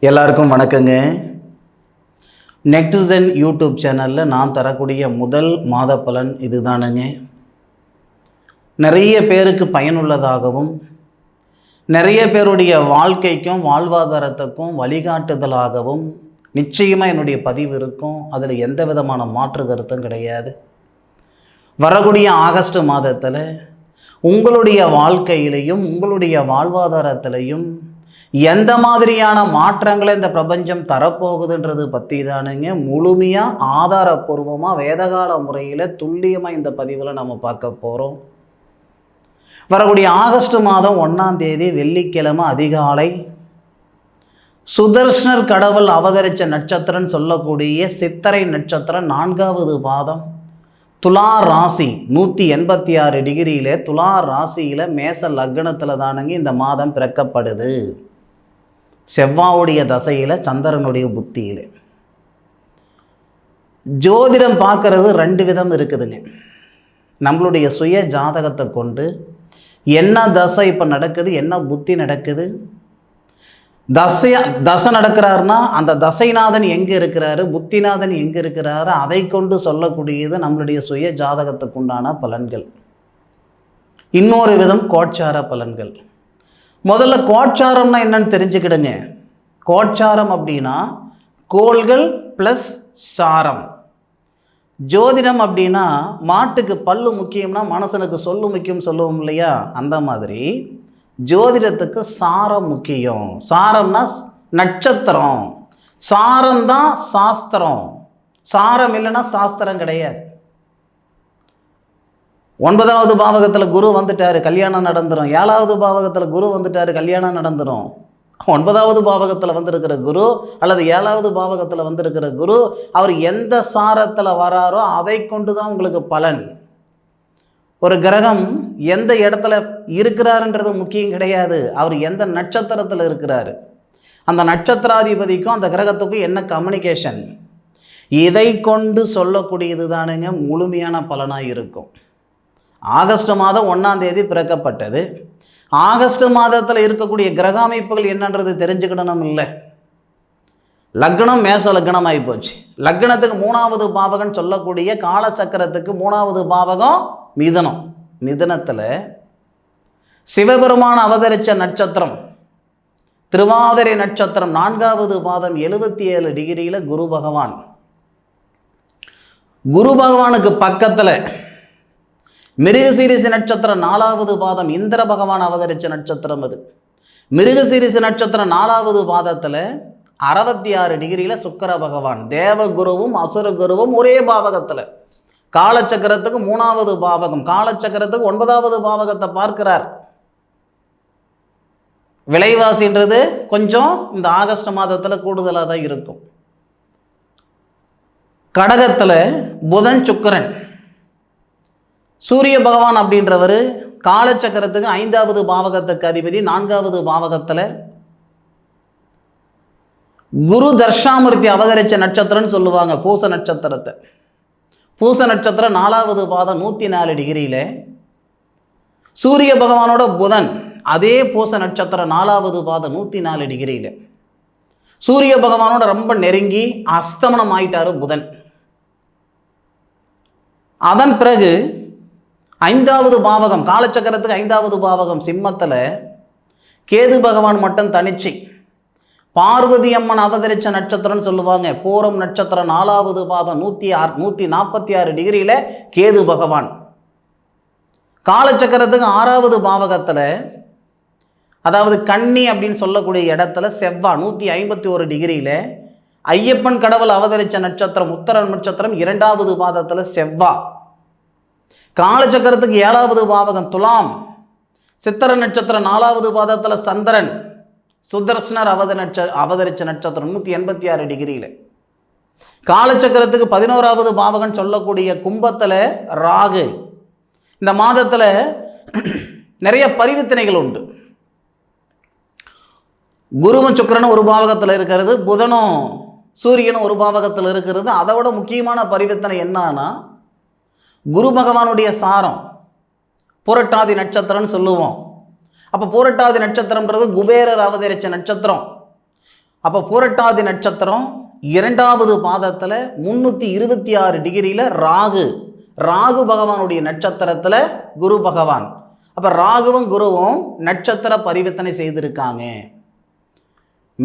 எல்லாருக்கும் வணக்கங்க. நெக்ஸ்டன் யூடியூப் சேனலில் நான் தரக்கூடிய முதல் மாத பலன் இதுதானுங்க. நிறைய பேருக்கு பயனுள்ளதாகவும் நிறைய பேருடைய வாழ்க்கைக்கும் வாழ்வாதாரத்துக்கும் வழிகாட்டுதலாகவும் நிச்சயமாக என்னுடைய பதிவு இருக்கும். அதில் எந்த விதமான மாற்று கருத்தும் கிடையாது. வரக்கூடிய ஆகஸ்ட் மாதத்தில் உங்களுடைய வாழ்க்கையிலையும் உங்களுடைய வாழ்வாதாரத்திலையும் எந்த மாதிரியான மாற்றங்களை இந்த பிரபஞ்சம் தரப்போகுதுன்றது பற்றி தானுங்க. முழுமையாக ஆதாரப்பூர்வமாக வேதகால முறையில் துல்லியமாக இந்த பதிவில் நம்ம பார்க்க போகிறோம் வரக்கூடிய ஆகஸ்ட் மாதம் ஒன்றாம் தேதி வெள்ளிக்கிழமை அதிகாலை சுதர்ஷனர் கடவுள் அவதரித்த நட்சத்திரம்னு சொல்லக்கூடிய சித்தரை நட்சத்திரம் நான்காவது பாதம். துலா ராசி நூற்றி எண்பத்தி ஆறு டிகிரியில் துலா ராசியில் மேச லக்னத்தில் தானுங்க இந்த மாதம் பிறக்கப்படுது. செவ்வாவுடைய தசையில் சந்திரனுடைய புத்தியில். ஜோதிடம் பார்க்கறது ரெண்டு விதம் இருக்குதுங்க. நம்மளுடைய சுய ஜாதகத்தை கொண்டு என்ன தசை இப்போ நடக்குது என்ன புத்தி நடக்குது தசையா தசை நடக்கிறாருன்னா அந்த தசைநாதன் எங்கே இருக்கிறாரு புத்திநாதன் எங்கே இருக்கிறாரு அதை கொண்டு சொல்லக்கூடியது நம்மளுடைய சுய ஜாதகத்துக்கு உண்டான பலன்கள். இன்னொரு விதம் கோட்சார பலன்கள். முதல்ல கோட்சாரம்னா என்னன்னு தெரிஞ்சுக்கிடுங்க. கோட்சாரம் அப்படின்னா கோள்கள் ப்ளஸ் சாரம். ஜோதிடம் அப்படின்னா மாட்டுக்கு பல்லு முக்கியம்னா மனசனுக்கு சொல்லு முக்கியம் சொல்லுவோம் இல்லையா? அந்த மாதிரி. ஜோதிடத்துக்கு சாரம் முக்கியம். சாரம்னா நட்சத்திரம். சாரம் தான் சாஸ்திரம். சாரம் இல்லைன்னா சாஸ்திரம் கிடையாது. ஒன்பதாவது பாவகத்தில் குரு வந்துட்டார் கல்யாணம் நடந்துடும் ஏழாவது பாவகத்தில் குரு வந்துட்டார் கல்யாணம் நடந்துடும் ஒன்பதாவது பாவகத்தில் வந்திருக்கிற குரு அல்லது ஏழாவது பாவகத்தில் வந்திருக்கிற குரு அவர் எந்த சாரத்தில் வராரோ அதை கொண்டு தான் உங்களுக்கு பலன். ஒரு கிரகம் எந்த இடத்துல இருக்கிறாருன்றது முக்கியம் கிடையாது. அவர் எந்த நட்சத்திரத்தில் இருக்கிறாரு? அந்த நட்சத்திராதிபதிக்கும் அந்த கிரகத்துக்கும் என்ன கம்யூனிகேஷன் இதை கொண்டு சொல்லக்கூடியது தானுங்க முழுமையான பலனாக இருக்கும். ஆகஸ்ட் மாதம் ஒன்றாம் தேதி பிறக்கப்பட்டது. ஆகஸ்ட் மாதத்தில் இருக்கக்கூடிய கிரக அமைப்புகள் என்னன்றது தெரிஞ்சுக்கிடணும் இல்லை. லக்னம் மேச லக்னம் போச்சு. லக்னத்துக்கு மூணாவது பாவகம் சொல்லக்கூடிய காலச்சக்கரத்துக்கு மூணாவது பாவகம் மிதனம் மிதனத்தில் சிவபெருமான் அவதரித்த நட்சத்திரம் திருவாதிரை நட்சத்திரம் நான்காவது பாதம் எழுபத்தி ஏழு டிகிரியில் குரு பகவான். குரு பகவானுக்கு பக்கத்தில் மிருகசீரிசு நட்சத்திரம் நாலாவது பாதம் இந்திர பகவான் அவதரித்த நட்சத்திரம் அது. மிருகசீரிசு நட்சத்திரம் நாலாவது பாதத்தில் அறுபத்தி ஆறு டிகிரியில் சுக்கர பகவான் தேவகுருவும் அசுர குருவும் ஒரே பாவகத்தில். காலச்சக்கரத்துக்கு மூணாவது பாவகம் காலச்சக்கரத்துக்கு ஒன்பதாவது பாவகத்தை பார்க்கிறார். விலைவாசின்றது கொஞ்சம் இந்த ஆகஸ்ட் மாதத்தில் கூடுதலாக தான் இருக்கும். கடகத்தில் புதன் சுக்கரன். சூரிய பகவான் அப்படின்றவர் காலச்சக்கரத்துக்கு ஐந்தாவது பாவகத்துக்கு அதிபதி நான்காவது பாவகத்தில் குரு தர்ஷாமூர்த்தி அவதரிச்ச நட்சத்திரம்னு சொல்லுவாங்க பூச நட்சத்திரத்தை. பூச நட்சத்திரம் நாலாவது பாதம் நூற்றி நாலு டிகிரியில். சூரிய பகவானோட புதன் அதே பூச நட்சத்திரம் நாலாவது பாதம் நூற்றி நாலு டிகிரியில். சூரிய பகவானோட ரொம்ப நெருங்கி அஸ்தமனம் ஆயிட்டாரு புதன். அதன் பிறகு ஐந்தாவது பாவகம் காலச்சக்கரத்துக்கு ஐந்தாவது பாவகம் சிம்மத்தில் கேது பகவான் மட்டும் தனிச்சை. பார்வதி அம்மன் அவதரிச்ச நட்சத்திரம்னு சொல்லுவாங்க. பூரம் நட்சத்திரம் நாலாவது பாதம் நூற்றி ஆறு நூற்றி நாற்பத்தி ஆறு டிகிரியில் கேது பகவான். காலச்சக்கரத்துக்கு ஆறாவது பாவகத்தில் அதாவது கன்னி அப்படின்னு சொல்லக்கூடிய இடத்துல செவ்வா நூற்றி ஐம்பத்தி ஒரு டிகிரியில் ஐயப்பன் கடவுள் அவதரித்த நட்சத்திரம் உத்தர நட்சத்திரம் இரண்டாவது பாதத்தில் செவ்வா. காலச்சக்கரத்துக்கு ஏழாவது பாவகம் துலாம். சித்திர நட்சத்திரம் நாலாவது பாதத்தில் சந்திரன். சுதர்சனர் அவத நட்ச அவதரிச்ச நட்சத்திரம் நூற்றி எண்பத்தி ஆறு டிகிரியில். காலச்சக்கரத்துக்கு பதினோராவது பாவகன் சொல்லக்கூடிய கும்பத்தில் ராகு. இந்த மாதத்தில் நிறைய பரிவர்த்தனைகள் உண்டு. குருவும் சுக்கிரனும் ஒரு பாவகத்தில் இருக்கிறது புதனும் சூரியனும் ஒரு பாவகத்தில் இருக்கிறது. அதை விட முக்கியமான பரிவர்த்தனை என்னன்னா குரு பகவானுடைய சாரம் புரட்டாதி நட்சத்திரம்னு சொல்லுவோம். அப்போ பூரட்டாதி நட்சத்திரம்ன்றது குபேரர் அவதரிச்ச நட்சத்திரம். அப்போ பூரட்டாதி நட்சத்திரம் இரண்டாவது பாதத்தில் முந்நூற்றி இருபத்தி ஆறு டிகிரியில் ராகு. ராகு பகவானுடைய நட்சத்திரத்தில் குரு பகவான். அப்போ ராகுவும் குருவும் நட்சத்திர பரிவர்த்தனை செய்திருக்காங்க.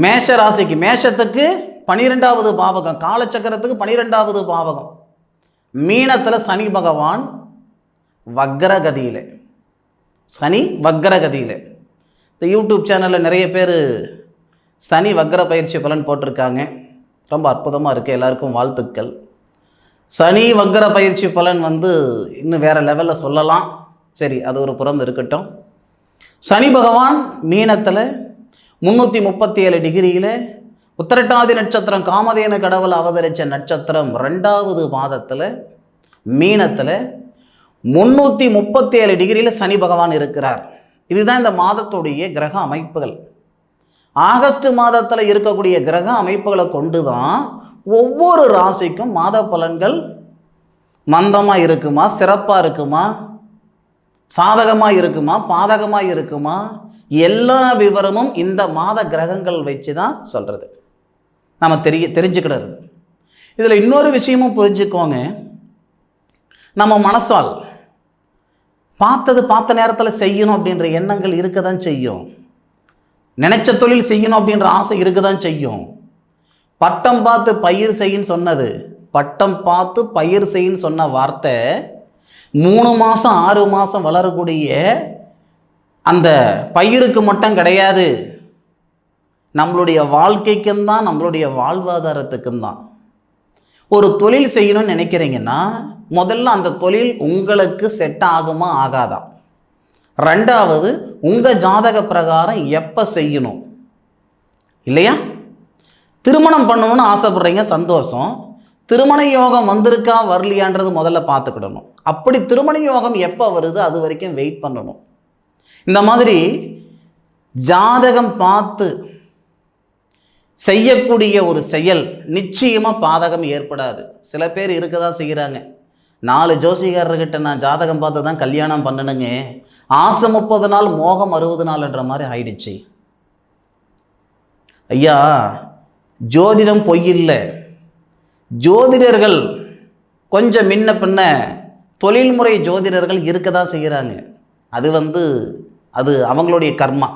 மேஷ ராசிக்கு மேஷத்துக்கு பனிரெண்டாவது பாவகம் காலச்சக்கரத்துக்கு பனிரெண்டாவது பாவகம். மீனத்தில் சனி பகவான் வக்ரகதியில். சனி வக்ரகதியில். இந்த யூடியூப் சேனலில் நிறைய பேர் சனி வக்ர பயிற்சி பலன் போட்டிருக்காங்க. ரொம்ப அற்புதமாக இருக்குது எல்லாருக்கும் வாழ்த்துக்கள். சனி வக்ர பயிற்சி பலன் வந்து இன்னும் வேறு லெவலில் சொல்லலாம். சரி அது ஒரு புறம் இருக்கட்டும். சனி பகவான் மீனத்தில் முந்நூற்றி முப்பத்தி ஏழு டிகிரியில் உத்தரட்டாதி நட்சத்திரம் காமதேன கடவுள் அவதரித்த நட்சத்திரம் ரெண்டாவது மாதத்தில் மீனத்தில் முந்நூற்றி முப்பத்தி ஏழு டிகிரியில் சனி பகவான் இருக்கிறார். இதுதான் இந்த மாதத்துடைய கிரக அமைப்புகள். ஆகஸ்ட் மாதத்தில் இருக்கக்கூடிய கிரக அமைப்புகளை கொண்டு தான் ஒவ்வொரு ராசிக்கும் மாத பலன்கள் மந்தமாக இருக்குமா சிறப்பாக இருக்குமா சாதகமாக இருக்குமா பாதகமாக இருக்குமா எல்லா விவரமும் இந்த மாத கிரகங்கள் வச்சு தான் சொல்கிறது நம்ம தெரிய தெரிஞ்சுக்கிடறது. இதில் இன்னொரு விஷயமும் புரிஞ்சுக்கோங்க. நம்ம மனசால் பார்த்தது பார்த்த நேரத்தில் செய்யணும் அப்படின்ற எண்ணங்கள் இருக்க தான் செய்யும். நினைச்ச தொழில் செய்யணும் அப்படின்ற ஆசை இருக்க தான் செய்யும். பட்டம் பார்த்து பயிர் செய்யின்னு சொன்னது. பட்டம் பார்த்து பயிர் செய்யின்னு சொன்ன வார்த்தை மூணு மாதம் ஆறு மாதம் வளரக்கூடிய அந்த பயிருக்கு மட்டும் கிடையாது. நம்மளுடைய வாழ்க்கைக்கும் தான் நம்மளுடைய வாழ்வாதாரத்துக்கும் தான். ஒரு தொழில் செய்யணும்னு நினைக்கிறீங்கன்னா முதல்ல அந்த தொழில் உங்களுக்கு செட் ஆகுமா ஆகாதா? ரெண்டாவது உங்கள் ஜாதக பிரகாரம் எப்போ செய்யணும்? இல்லையா? திருமணம் பண்ணணும்னு ஆசைப்படுறீங்க சந்தோஷம். திருமண யோகம் வந்திருக்கா வரலையான்றது முதல்ல பார்த்துக்கிடணும். அப்படி திருமண யோகம் எப்போ வருது அது வரைக்கும் வெயிட் பண்ணணும். இந்த மாதிரி ஜாதகம் பார்த்து செய்யக்கூடிய ஒரு செயல் நிச்சயமாக பாதகம் ஏற்படாது. சில பேர் இருக்க தான் செய்கிறாங்க நாலு ஜோசிகாரர்கிட்ட நான் ஜாதகம் பார்த்து தான் கல்யாணம் பண்ணணுங்க ஆசை முப்பது நாள் மோகம் அறுபது நாள்ன்ற மாதிரி ஆயிடுச்சு. ஐயா ஜோதிடம் பொய்யில்லை ஜோதிடர்கள் கொஞ்சம் முன்ன பின்ன தொழில்முறை ஜோதிடர்கள் இருக்க தான் செய்கிறாங்க அது வந்து அது அவங்களுடைய கர்மா.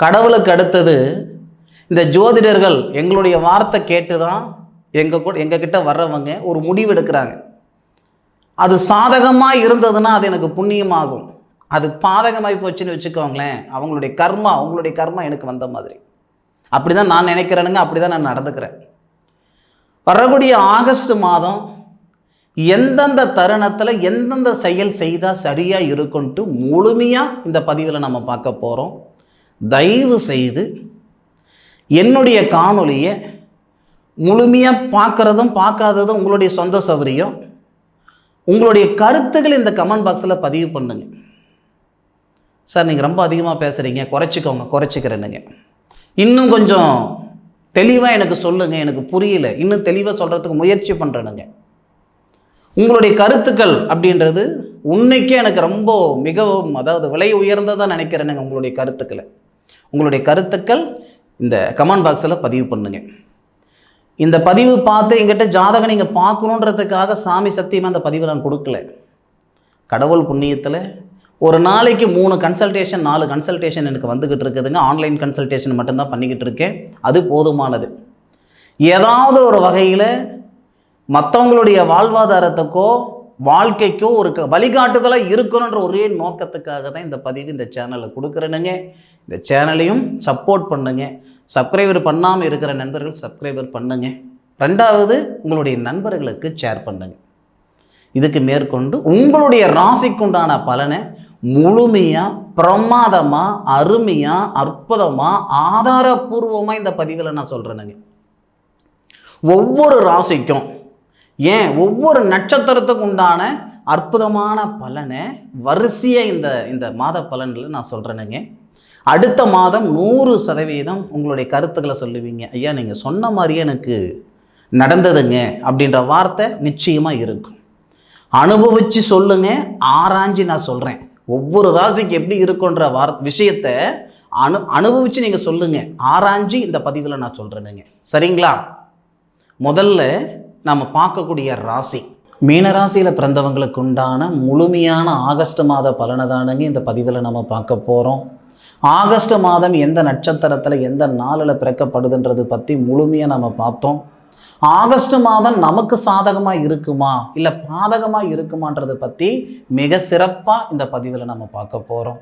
கடவுளுக்கு அடுத்தது இந்த ஜோதிடர்கள் எங்களுடைய வார்த்தை கேட்டு தான் எங்கள் கூட எங்ககிட்ட வர்றவங்க ஒரு முடிவு எடுக்கிறாங்க. அது சாதகமாக இருந்ததுன்னா அது எனக்கு புண்ணியமாகும். அது பாதகமாகி போச்சுன்னு வச்சுக்கோங்களேன் அவங்களுடைய கர்மா அவங்களுடைய கர்மா எனக்கு வந்த மாதிரி. அப்படி தான் நான் நினைக்கிறேனுங்க அப்படி தான் நான் நடந்துக்கிறேன். வரக்கூடிய ஆகஸ்ட் மாதம் எந்தெந்த தருணத்தில் எந்தெந்த செயல் செய்தால் சரியாக இருக்குன்ட்டு முழுமையாக இந்த பதிவில் நம்ம பார்க்க போகிறோம் தயவு செய்து என்னுடைய காணொளியை முழுமையாக பார்க்குறதும் பார்க்காததும் உங்களுடைய சொந்த சௌகரியம். உங்களுடைய கருத்துக்கள் இந்த கமெண்ட் பாக்ஸில் பதிவு பண்ணுங்க. சார் நீங்கள் ரொம்ப அதிகமாக பேசுகிறீங்க குறைச்சிக்கோங்க குறைச்சிக்கிறேனுங்க. இன்னும் கொஞ்சம் தெளிவாக எனக்கு சொல்லுங்கள் எனக்கு புரியல. இன்னும் தெளிவாக சொல்கிறதுக்கு முயற்சி பண்ணுறேனுங்க உங்களுடைய கருத்துக்கள் அப்படின்றது உன்னைக்கே எனக்கு ரொம்ப மிகவும் அதாவது விலை உயர்ந்ததாக நினைக்கிறேனுங்க உங்களுடைய கருத்துக்களை. உங்களுடைய கருத்துக்கள் இந்த கமெண்ட் பாக்ஸில் பதிவு பண்ணுங்க. இந்த பதிவு பார்த்து எங்கிட்ட ஜாதகம் நீங்கள் பார்க்கணுன்றதுக்காக சாமி சத்தியமாக அந்த பதிவை நான் கொடுக்கல. கடவுள் புண்ணியத்தில் ஒரு நாளைக்கு மூணு கன்சல்டேஷன் நாலு கன்சல்டேஷன் எனக்கு வந்துக்கிட்டு இருக்குதுங்க. ஆன்லைன் கன்சல்டேஷன் மட்டும்தான் பண்ணிக்கிட்டு இருக்கேன். அது போதுமானது. ஏதாவது ஒரு வகையில் மற்றவங்களுடைய வாழ்வாதாரத்துக்கோ வாழ்க்கைக்கோ ஒரு க- வழிகாட்டுதலாக இருக்கணுன்ற ஒரே நோக்கத்துக்காக தான் இந்த பதிவு இந்த சேனலில் கொடுக்குறேனுங்க. இந்த சேனலையும் சப்போர்ட் பண்ணுங்க. சப்ஸ்கிரைபர் பண்ணாமல் இருக்கிற நண்பர்கள் சப்ஸ்கிரைபர் பண்ணுங்க. ரெண்டாவது உங்களுடைய நண்பர்களுக்கு ஷேர் பண்ணுங்க. இதுக்கு மேற்கொண்டு உங்களுடைய ராசிக்குண்டான பலனை முழுமையாக பிரமாதமாக அருமையாக அற்புதமாக ஆதாரபூர்வமாக இந்த பதிவில் நான் சொல்கிறேனுங்க ஒவ்வொரு ராசிக்கும் ஏன்? ஒவ்வொரு நட்சத்திரத்துக்கு உண்டான அற்புதமான பலனை வரிசையாக இந்த இந்த மாத பலன்களை நான் சொல்கிறேனுங்க அடுத்த மாதம் நூறு சதவீதம் உங்களுடைய கருத்துக்களை சொல்லுவீங்க. ஐயா நீங்கள் சொன்ன மாதிரியே எனக்கு நடந்ததுங்க அப்படின்ற வார்த்தை நிச்சயமாக இருக்கும். அனுபவித்து சொல்லுங்க ஆராய்ஞ்சு நான் சொல்கிறேன் ஒவ்வொரு ராசிக்கு எப்படி இருக்குன்ற வார் விஷயத்தை அனு அனுபவித்து நீங்கள் சொல்லுங்கள் ஆராய்ஞ்சு இந்த பதிவில் நான் சொல்கிறேனுங்க சரிங்களா? முதல்ல நம்ம பார்க்கக்கூடிய ராசி. மீனராசியில் பிறந்தவங்களுக்கு உண்டான முழுமையான ஆகஸ்ட் மாத பலனை தானுங்க இந்த பதிவில் நம்ம பார்க்க போகிறோம் ஆகஸ்ட் மாதம் எந்த நட்சத்திரத்தில் எந்த நாளில் பிறக்கப்படுதுன்றது பற்றி முழுமையாக நம்ம பார்த்தோம். ஆகஸ்ட் மாதம் நமக்கு சாதகமாக இருக்குமா? இல்லை பாதகமாக இருக்குமான்றதை பற்றி மிக சிறப்பாக இந்த பதிவில் நம்ம பார்க்க போகிறோம்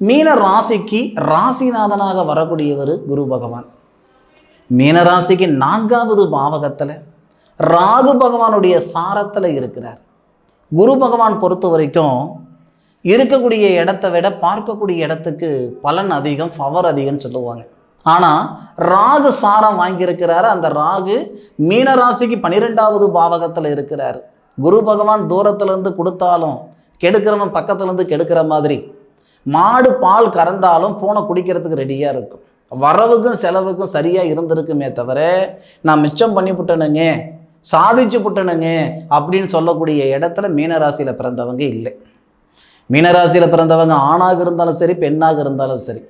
மீன ராசிக்கு ராசிநாதனாக வரக்கூடியவர் குரு பகவான். மீனராசிக்கு நான்காவது பாவகத்தில் ராகு பகவானுடைய சாரத்தில் இருக்கிறார். குரு பகவான் பொறுத்த வரைக்கும் இருக்கக்கூடிய இடத்த விட பார்க்கக்கூடிய இடத்துக்கு பலன் அதிகம் பவர் அதிகம்னு சொல்லுவாங்க. ஆனால் ராகு சாரம் வாங்கியிருக்கிறாரு. அந்த ராகு மீனராசிக்கு பன்னிரெண்டாவது பாவகத்தில் இருக்கிறார். குரு பகவான் தூரத்துலேருந்து கொடுத்தாலும் கெடுக்கிறவன் பக்கத்துலேருந்து கெடுக்கிற மாதிரி. மாடு பால் கறந்தாலும் பூனை குடிக்கிறதுக்கு ரெடியாக இருக்கும். வரவுக்கும் செலவுக்கும் சரியாக இருந்திருக்குமே தவிர நான் மிச்சம் பண்ணிவிட்டேனுங்க சாதிச்சு புட்டனுங்க அப்படின்னு சொல்லக்கூடிய இடத்துல மீனராசியில் பிறந்தவங்க இல்லை. மீனராசியில் பிறந்தவங்க ஆணாக இருந்தாலும் சரி பெண்ணாக இருந்தாலும் சரி.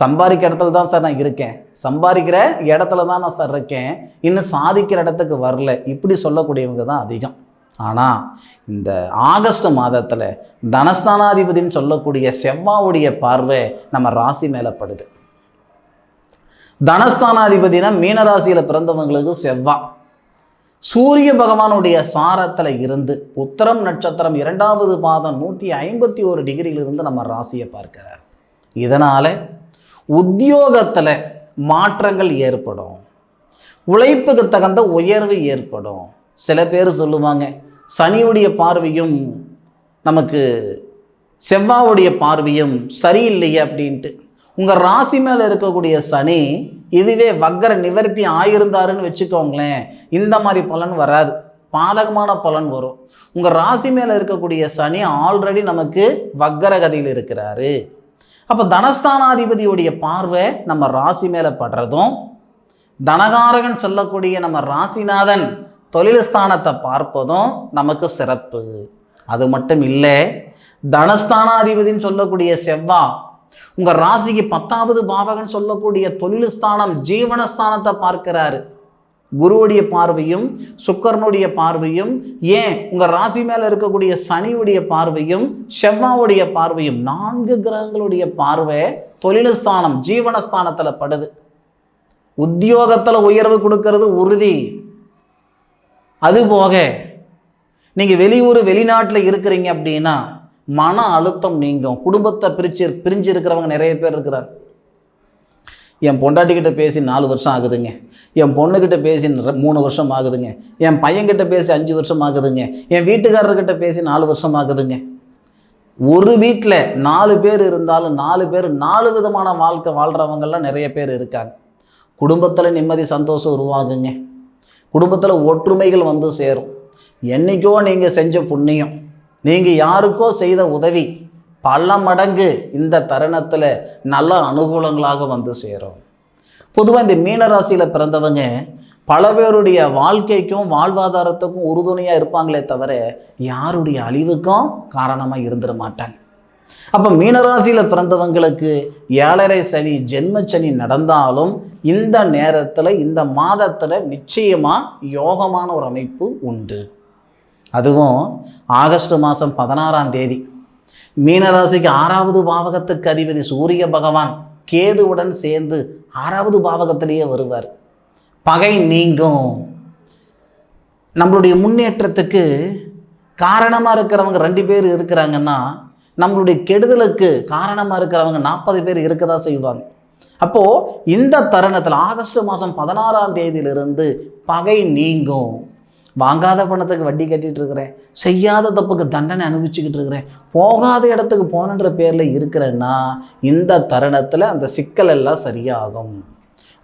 சம்பாதிக்கிற இடத்துல தான் சார் நான் இருக்கேன். சம்பாதிக்கிற இடத்துல தான் நான் சார் இருக்கேன். இன்னும் சாதிக்கிற இடத்துக்கு வரல. இப்படி சொல்லக்கூடியவங்க தான் அதிகம். ஆனால் இந்த ஆகஸ்ட் மாதத்தில் தனஸ்தானாதிபதினு சொல்லக்கூடிய செவ்வாவுடைய பார்வை நம்ம ராசி மேலே படுது. தனஸ்தானாதிபதினா மீனராசியில் பிறந்தவங்களுக்கு செவ்வா சூரிய பகவானுடைய சாரத்தில் இருந்து உத்தரம் நட்சத்திரம் இரண்டாவது பாதம் நூற்றி ஐம்பத்தி ஒரு டிகிரியிலிருந்து நம்ம ராசியை பார்க்கிறார். இதனால் உத்தியோகத்தில் மாற்றங்கள் ஏற்படும். உழைப்புக்கு தகுந்த உயர்வு ஏற்படும். சில பேர் சொல்லுவாங்க சனியுடைய பார்வையும் நமக்கு செவ்வாவுடைய பார்வையும் சரியில்லையே அப்படின்ட்டு. உங்கள் ராசி மேலே இருக்கக்கூடிய சனி இதுவே வக்கர நிவர்த்தி ஆயிருந்தாருன்னு வச்சுக்கோங்களேன் இந்த மாதிரி பலன் வராது. பாதகமான பலன் வரும். உங்கள் ராசி மேலே இருக்கக்கூடிய சனி ஆல்ரெடி நமக்கு வக்கர கதியில் இருக்கிறாரு. அப்போ தனஸ்தானாதிபதியுடைய பார்வை நம்ம ராசி மேலே படுறதும் தனகாரகன் சொல்லக்கூடிய நம்ம ராசிநாதன் தொழில் ஸ்தானத்தை பார்ப்பதும் நமக்கு சிறப்பு. அது மட்டும் இல்லை தனஸ்தானாதிபதின்னு சொல்லக்கூடிய செவ்வா உங்கள் ராசிக்கு பத்தாவது பாவகன் சொல்லக்கூடிய தொழில் ஸ்தானம் ஜீவனஸ்தானத்தை பார்க்கிறாரு. குருவுடைய பார்வையும் சுக்கரனுடைய பார்வையும் ஏன்? உங்கள் ராசி மேலே இருக்கக்கூடிய சனியுடைய பார்வையும் செவ்வாவுடைய பார்வையும் நான்கு கிரகங்களுடைய பார்வை தொழில் ஸ்தானம் ஜீவனஸ்தானத்தில் படுது. உத்தியோகத்தில் உயர்வு கொடுக்கறது உறுதி. அதுபோக நீங்கள் வெளியூர் வெளிநாட்டில் இருக்கிறீங்க அப்படின்னா மன அழுத்தம் நீங்கும். குடும்பத்தை பிரிச்சு பிரிஞ்சு இருக்கிறவங்க நிறைய பேர் இருக்கிறார். என் பொண்டாட்டிக்கிட்ட பேசி நாலு வருஷம் ஆகுதுங்க. என் பொண்ணுக்கிட்ட பேசி மூணு வருஷம் ஆகுதுங்க. என் பையன்கிட்ட பேசி அஞ்சு வருஷம் ஆகுதுங்க. என் வீட்டுக்காரர்கிட்ட பேசி நாலு வருஷம் ஆகுதுங்க. ஒரு வீட்டில் நாலு பேர் இருந்தாலும் நாலு பேர் நாலு விதமான வாழ்க்கை வாழ்கிறவங்கெல்லாம் நிறைய பேர் இருக்காங்க. குடும்பத்தில் நிம்மதி சந்தோஷம் உருவாகுங்க. குடும்பத்தில் ஒற்றுமைகள் வந்து சேரும். என்னைக்கோ நீங்கள் செஞ்ச புண்ணியம் நீங்கள் யாருக்கோ செய்த உதவி பல மடங்கு இந்த தருணத்தில் நல்ல அனுகூலங்களாக வந்து சேரும். பொதுவாக இந்த மீனராசியில் பிறந்தவங்க பல பேருடைய வாழ்க்கைக்கும் வாழ்வாதாரத்துக்கும் உறுதுணையாக இருப்பாங்களே தவிர யாருடைய அழிவுக்கும் காரணமாக இருந்துட மாட்டாங்க. அப்போ மீனராசியில் பிறந்தவங்களுக்கு ஏழரை சனி ஜென்ம சனி நடந்தாலும் இந்த நேரத்தில் இந்த மாதத்தில் நிச்சயமாக யோகமான ஒரு அமைப்பு உண்டு. அதுவும் ஆகஸ்ட் மாதம் பதினாறாம் தேதி. மீனராசிக்கு ஆறாவது பாவகத்துக்கு அதிபதி சூரிய பகவான் கேதுவுடன் சேர்ந்து ஆறாவது பாவகத்திலேயே வருவார். பகை நீங்கும். நம்மளுடைய முன்னேற்றத்துக்கு காரணமாக இருக்கிறவங்க ரெண்டு பேர் இருக்கிறாங்கன்னா நம்மளுடைய கெடுதலுக்கு காரணமாக இருக்கிறவங்க நாற்பது பேர் இருக்க தான் செய்வாங்க. அப்போது இந்த தருணத்தில் ஆகஸ்ட் மாதம் பதினாறாம் தேதியிலிருந்து பகை நீங்கும். வாங்காத பணத்துக்கு வட்டி கட்டிகிட்டு இருக்கிறேன் செய்யாத தப்புக்கு தண்டனை அனுபவிச்சுக்கிட்டு இருக்கிறேன் போகாத இடத்துக்கு போனன்ற பேரில் இருக்கிறேன்னா இந்த தருணத்தில் அந்த சிக்கல் எல்லாம் சரியாகும்.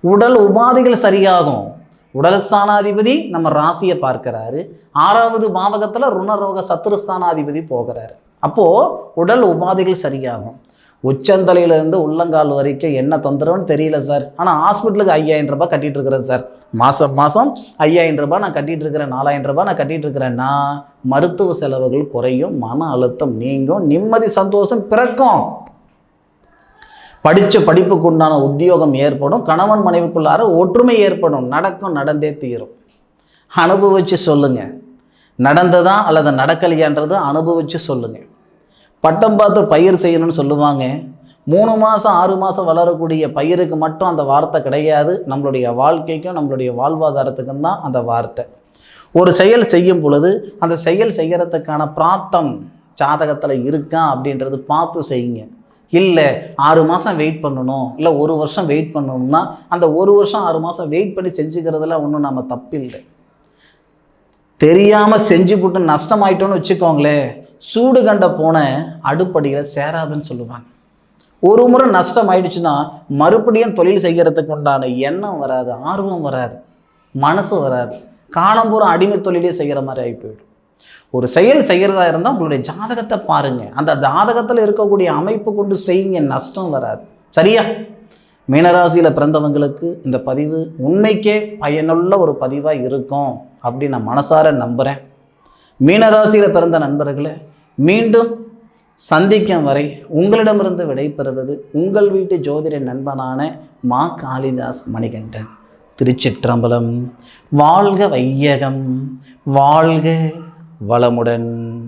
உடல் உபாதைகள் சரியாகும். உடல் ஸ்தானாதிபதி நம்ம ராசியை பார்க்கிறாரு. ஆறாவது பாவகத்தில் ருணரோக சத்துருஸ்தானாதிபதி போகிறாரு. அப்போது உடல் உபாதைகள் சரியாகும். உச்சந்தலையிலேருந்து உள்ளங்கால் வரைக்கும் என்ன தொந்தரவுன்னு தெரியல சார். ஆனால் ஹாஸ்பிட்டலுக்கு ஐயாயிரம் ரூபாய் கட்டிட்டு இருக்கிறேன் சார். மாதம் மாதம் ஐயாயிரம் ரூபாய் நான் கட்டிட்டு இருக்கிறேன் நாலாயிரம் ரூபாய் நான் கட்டிட்டு இருக்கிறேன்னா மருத்துவ செலவுகள் குறையும் மன அழுத்தம் நீங்கும் நிம்மதி சந்தோஷம் பிறக்கும். படித்த படிப்புக்கு உண்டான உத்தியோகம் ஏற்படும் கணவன் மனைவிக்குள்ளார ஒற்றுமை ஏற்படும் நடக்கும் நடந்தே தீரும். அனுபவித்து சொல்லுங்கள் நடந்ததா அல்லது நடக்கலையான்றது அனுபவித்து சொல்லுங்கள் பட்டம் பார்த்து பயிர் செய்யணும்னு சொல்லுவாங்க. மூணு மாதம் ஆறு மாதம் வளரக்கூடிய பயிருக்கு மட்டும் அந்த வார்த்தை கிடையாது. நம்மளுடைய வாழ்க்கைக்கும் நம்மளுடைய வாழ்வாதாரத்துக்கும் தான் அந்த வார்த்தை. ஒரு செயல் செய்யும் பொழுது அந்த செயல் செய்கிறதுக்கான பிராத்தம் ஜாதகத்தில் இருக்கா அப்படின்றது பார்த்து செய்யுங்க. இல்லை ஆறு மாதம் வெயிட் பண்ணணும். இல்லை ஒரு வருஷம் வெயிட் பண்ணணும்னா அந்த ஒரு வருஷம் ஆறு மாதம் வெயிட் பண்ணி செஞ்சுக்கிறதுல ஒன்றும் நம்ம தப்பில்லை. தெரியாமல் செஞ்சு போட்டு நஷ்டமாயிட்டோன்னு வச்சுக்கோங்களேன். சூடு கண்ட போன அடுப்படியில் சேராதுன்னு சொல்லுவாங்க. ஒரு முறை நஷ்டம் ஆயிடுச்சுன்னா மறுபடியும் தொழில் செய்கிறதுக்கு உண்டான எண்ணம் வராது ஆர்வம் வராது மனசு வராது. காலம்பூரம் அடிமை தொழிலே செய்கிற மாதிரி ஆகி போயிடும். ஒரு செயல் செய்கிறதா இருந்தால் உங்களுடைய ஜாதகத்தை பாருங்கள் அந்த ஜாதகத்தில் இருக்கக்கூடிய அமைப்பு கொண்டு செய்யுங்க நஷ்டம் வராது. சரியா? மீனராசியில் பிறந்தவங்களுக்கு இந்த பதிவு உண்மைக்கே பயனுள்ள ஒரு பதிவாக இருக்கும் அப்படின்னு நான் மனசார நம்புகிறேன் மீனராசியில் பிறந்த நண்பர்களே மீண்டும் சந்திக்கும் வரை உங்களிடமிருந்து விடைபெறுவது உங்கள் வீட்டு ஜோதிட நண்பனான மா காளிதாஸ் மணிகண்டன். திருச்சிற்றம்பலம். வாழ்க வையகம். வாழ்க வளமுடன்.